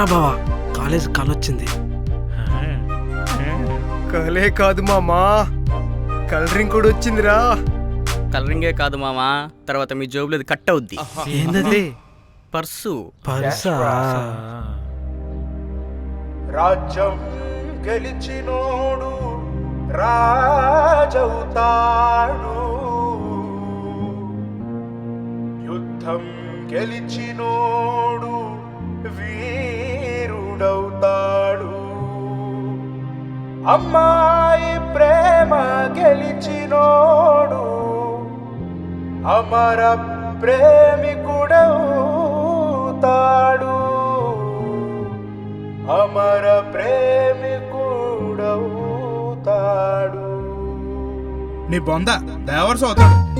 రా బావా. కాలేజ్ కాలొచ్చింది. కలే కాదు మామా. కలరింగ్ కూడా వచ్చిందిరా. కలరింగే కాదు మామా. తర్వాత మీ జోబులో లేదు కట్ అవుద్ది. ఏంటది పర్సు. పర్సా? రాజ్యం గెలిచినోడు రాజవుతాడు. యుద్ధం గెలిచినోడు వీ అమ్మాయి ప్రేమ గెలిచినోడు. అమర ప్రేమికుడవుతాడు. అమర ప్రేమికుడవుతాడు. నీ బొంద దేవర్స్ అవుతాడు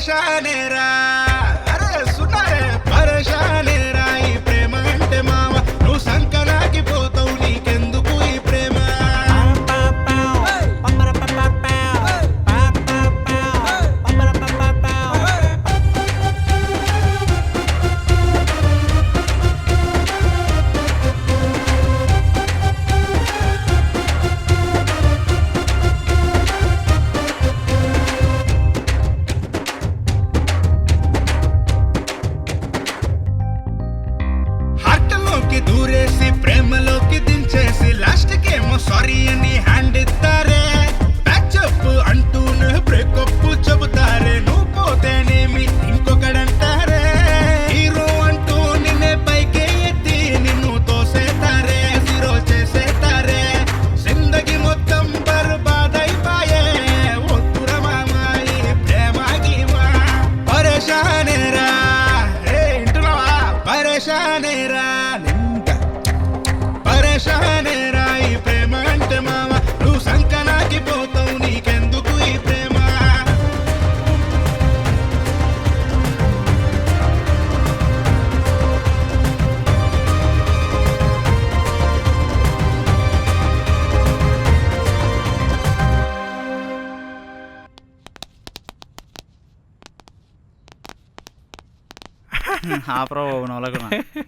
shanera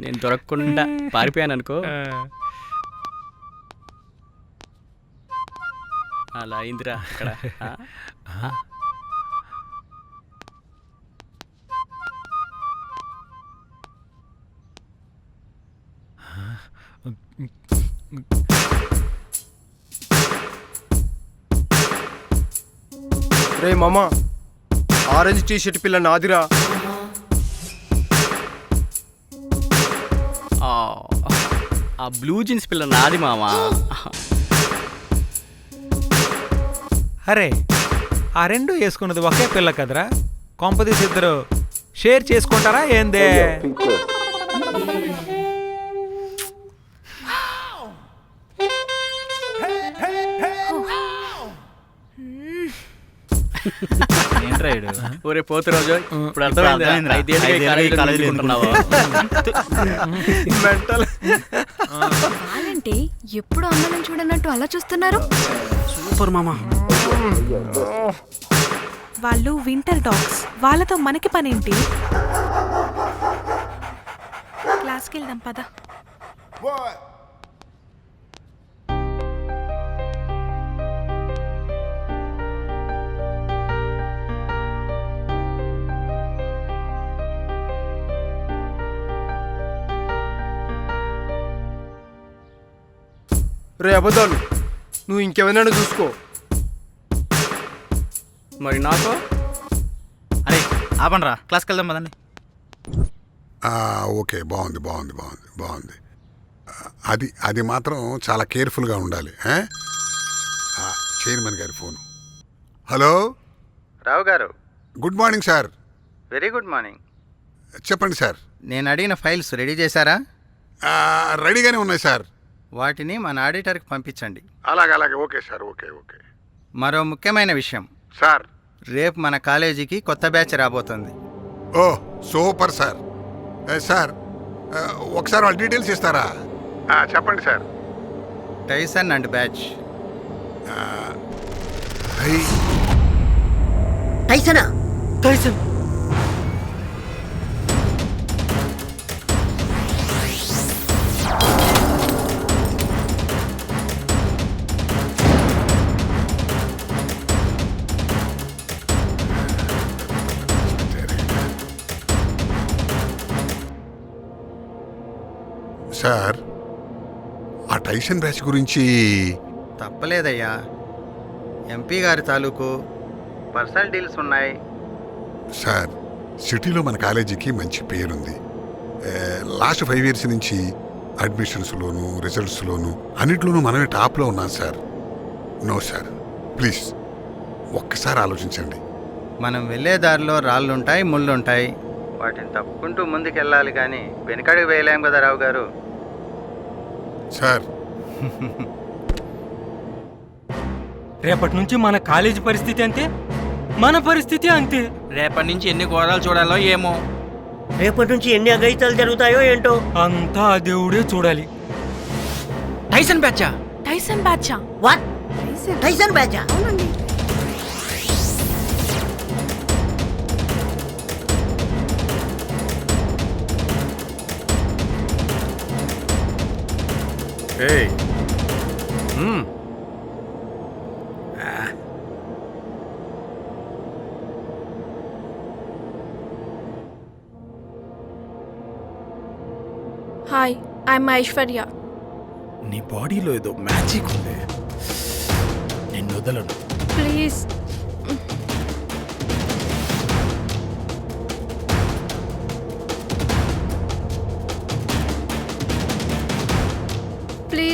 నేను దొరకకుండా పారిపోయాను అనుకో. అలా అయిందిరా అక్కడ. రే మామ ఆరెంజ్ టీ షర్ట్ పిల్ల నాదిరా. ఆ బ్లూ జీన్స్ పిల్ల నాది మామ అరే ఆ రెండు వేసుకున్నది ఒకే పిల్ల కదరా? కొంపదీసి ఇద్దరు షేర్ చేసుకుంటారా ఏందే? ఒరే పోతు రోజు. ఇప్పుడు అర్థమైంది? కాలేజీలో. మెంటల్. ఎప్పుడు అమ్మని చూడనట్టు అలా చూస్తున్నారు? సూపర్ మామ. వాళ్ళు వింటర్ డాగ్స్. వాళ్ళతో మనకి పనేంటి? క్లాస్కి వెళ్దాం పద. రే అబద్ధాలు. నువ్వు ఇంకెవరైనా చూసుకో. మరి నాకు అరే ఆపండ్రా. క్లాస్కి వెళ్దాం పదండి. ఆ, ఓకే బాగుంది బాగుంది బాగుంది బాగుంది. అది అది మాత్రం చాలా కేర్ఫుల్గా ఉండాలి చైర్మన్ గారి ఫోను. హలో? రావు గారు. Good morning sir. Very good morning. చెప్పండి సార్. నేను అడిగిన ఫైల్స్ రెడీ చేశారా? ఆ, రెడీగానే ఉన్నాయి సార్. వాటిని మన ఆడిటర్కి పంపించండి. అలాగే అలాగే. Okay sir okay okay. మరో ముఖ్యమైన విషయం. సార్. రేపు మన కాలేజీకి కొత్త బ్యాచ్ రాబోతుంది. Oh super sir. ఏ, సార్ ఆ, ఒకసారి వాళ్ళ డీటెయిల్స్ ఇస్తారా? ఆ, చెప్పండి సార్. Tyson and batch. అయ్, టైసన్. సార్ ఆ టైసన్ బ్యాచ్ గురించి తప్పలేదయ్యా. ఎంపీ గారి తాలూకు పర్సనల్ డీల్స్ ఉన్నాయి. సార్ సిటీలో మన కాలేజీకి మంచి పేరుంది. లాస్ట్ ఫైవ్ ఇయర్స్ నుంచి అడ్మిషన్స్లోను రిజల్ట్స్లోను అన్నిట్లోనూ మనమే టాప్లో ఉన్నాం సార్. నో సార్ ప్లీజ్ ఒక్కసారి ఆలోచించండి. మనం వెళ్ళే దారిలో రాళ్ళుంటాయి ముళ్ళుంటాయి. వాటిని తప్పుకుంటూ ముందుకెళ్ళాలి కానీ వెనకడికి వేయలేం కదా రావు గారు సార్. రేపటి నుంచి మన కాలేజీ పరిస్థితి అంతే? మన పరిస్థితి అంతే? రేపటి నుంచి ఎన్ని ఘోరాలు చూడాలో ఏమో. రేపటి నుంచి ఎన్ని అగైతాలు జరుగుతాయో ఏంటో? అంతా ఆ దేవుడే చూడాలి. టైసన్ బ్యాచా? టైసన్ బ్యాచా? What Tyson. బ్యాచ్? ఏయ్. మ్మ్. హాయ్ ఐఎమ్ ఐశ్వర్య నీ బాడీలో ఏదో మ్యాజిక్ ఉంది. నిన్ను వదలను. Please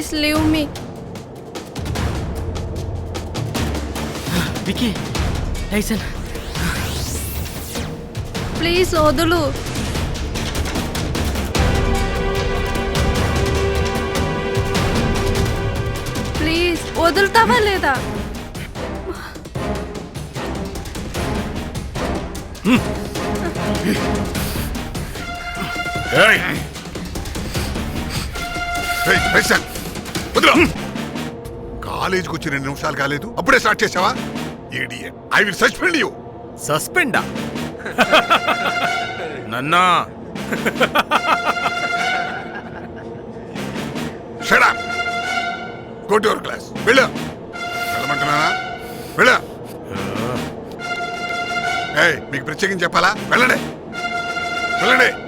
please leave me Vicky Tyson please వదులు ప్లీజ్ వదులుతావా లేదా ఏయ్! ఏయ్, టైసన్, వదిలో. కాలేజీకి వచ్చి రెండు నిమిషాలు కాలేదు అప్పుడే స్టార్ట్ చేసావా idiot I will suspend you సస్పెండా? నన్నా. Shut up go to your class వెళ్ళు. వెళ్ళమంటున్నానా? వెళ్ళు. ఏయ్ మీకు ప్రత్యేకించి చెప్పాలా? వెళ్ళండి. వెళ్ళండి.